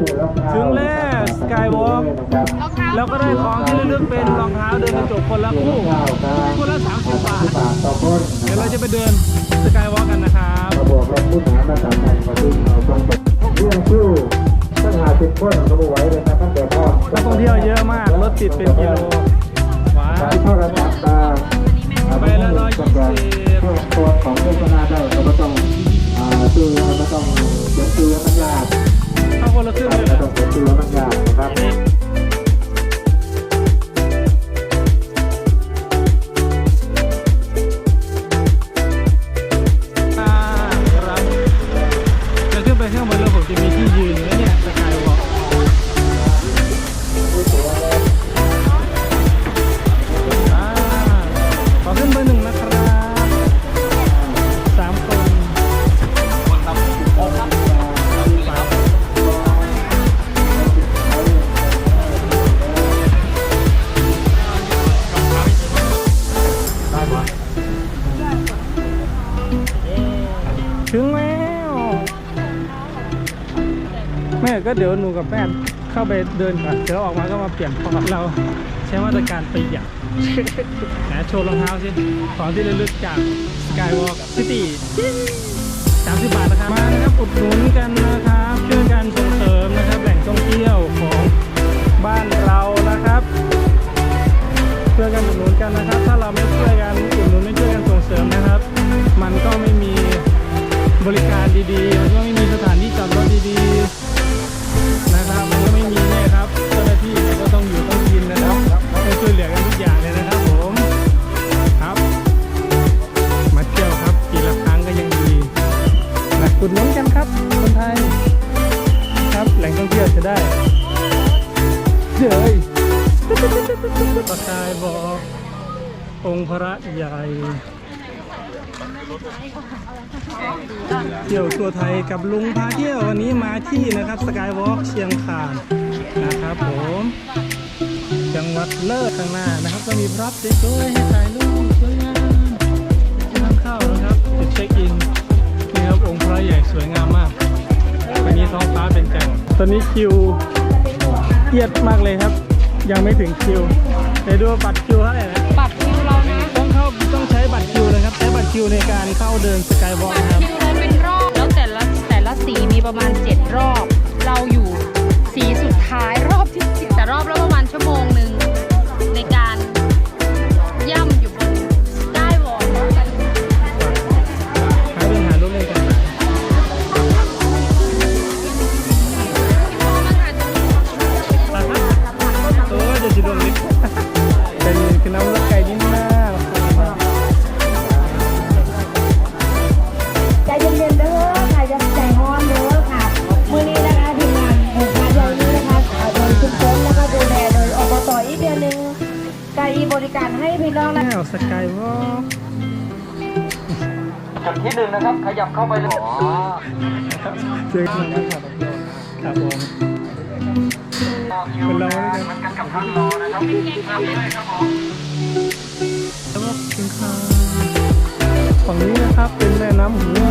ถึงแล้วสกายวอล์กนะครับแล้วก็ได้ของที่ระลึกเป็นรองเท้าเดินกระจกคนละคู่คู่ละ30บาทบาทต่อคนเดี๋ยวเราจะไปเดินสกายวอล์กกันนะครับระบบรถผู้หามาสามพันมาดึงเอาตรงไปเรื่องชื่อตั้งหาสิบคนก็ไม่ไหวเลยนะตั้งแต่พ่อนักท่องเที่ยวเยอะมากรถติดเป็นกิโลว้าสายวโทรศัพท์ตาไปละร้อยยี่สิบช่วงตัวของโฆษณาได้เราก็ต้องอ่าซื้อเราก็ต้องเขียนซื้อมันยาก เอาคนละครึ่งเลยเหรอ ต้องเขียนซื้อมันยากนะครับ แม่ก็เดี๋ยวหนูกับแม่เข้าไปเดินก่อนเดี๋ยวออกมาก็มาเปลี่ยนเพราะเราใช้มาตรการประหยัดนะโชว์รองเท้าสิของที่ระลึกจาก Skywalk City สามสิบบาทนะครับ มานะครับอุดหนุนกันนะครับ คนไทยครับแหล่งท่องเที่ยวจะได้เย้ยประกายบอกองค์พระใหญ่ เที่ยวทั่วไทยกับลุงพาเที่ยววันนี้มาที่นะครับสกายวอล์กเชียงคานนะครับผมจังหวัดเลิศข้างหน้านะครับ ก็มีพร็อพสวยๆให้ถ่ายรูปสวยงามทางเข้านะครับจุดเช็คอิน อนนี้คิวเอียดมากเลยครับ ยังไม่ถึงคิวเดี๋ยวดูบัตรคิวเท่าไหร่นะบัตรคิวเรานะต้องเข้าต้องใช้บัตรคิวนะครับใช้บัตรคิวในการเข้าเดินสกายวอล์กนะครับคิวเราเป็นรอบแล้วแต่ละแต่ละสีมีประมาณ การให้พี่น้องนะแนวสกายวอล์กจุดที่หนึ่งนะครับ ขยับเข้าไปเลยอ๋อเจอกันนะครับครับผมเป็นเราด้วยกันมันกันกับท่านรอนะครับครับผมแล้วก็กินข้าวฝั่งนี้นะครับเป็นแม่น้ำหัว